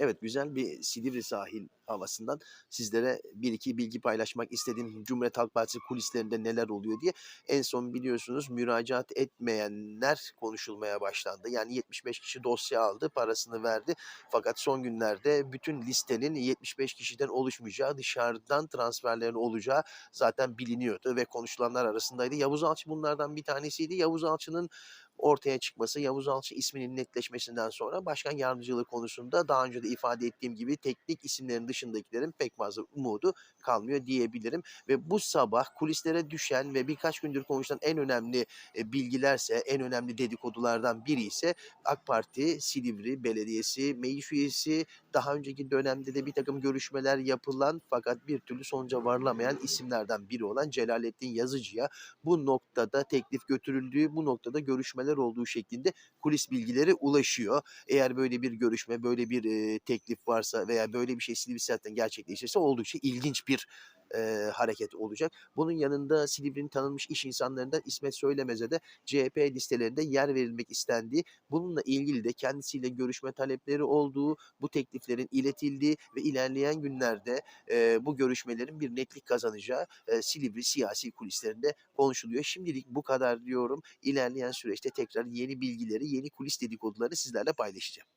Evet, güzel bir Silivri sahil havasından sizlere bir iki bilgi paylaşmak istedim. Cumhuriyet Halk Partisi kulislerinde neler oluyor diye. En son biliyorsunuz müracaat etmeyenler konuşulmaya başlandı. Yani 75 kişi dosya aldı, parasını verdi. Fakat son günlerde bütün listenin 75 kişiden oluşmayacağı, dışarıdan transferlerin olacağı zaten biliniyordu ve konuşulanlar arasındaydı. Yavuz Alçı bunlardan bir tanesiydi. Yavuz Alçı'nın ortaya çıkması, Yavuz Alçı isminin netleşmesinden sonra başkan yardımcılığı konusunda daha önce de ifade ettiğim gibi teknik isimlerin dışındakilerin pek fazla umudu kalmıyor diyebilirim. Ve bu sabah kulislere düşen ve birkaç gündür konuşulan en önemli e, bilgilerse, en önemli dedikodulardan biri ise AK Parti Silivri Belediyesi meclis üyesi daha önceki dönemde de bir takım görüşmeler yapılan fakat bir türlü sonuca varılamayan isimlerden biri olan Celalettin Yazıcı'ya bu noktada teklif götürüldüğü, bu noktada görüşmeler olduğu şeklinde kulis bilgileri ulaşıyor. Eğer böyle bir görüşme, böyle bir e, teklif varsa veya böyle bir şey Silivri zaten gerçekleşirse oldukça ilginç bir e, hareket olacak. Bunun yanında Silivri'nin tanınmış iş insanlarından İsmet Söylemez'e de CHP listelerinde yer verilmek istendiği, bununla ilgili de kendisiyle görüşme talepleri olduğu, bu tekliflerin iletildiği ve ilerleyen günlerde e, bu görüşmelerin bir netlik kazanacağı e, Silivri siyasi kulislerinde konuşuluyor. Şimdilik bu kadar diyorum. İlerleyen süreçte tekrar yeni bilgileri, yeni kulis dedikodularını sizlerle paylaşacağım.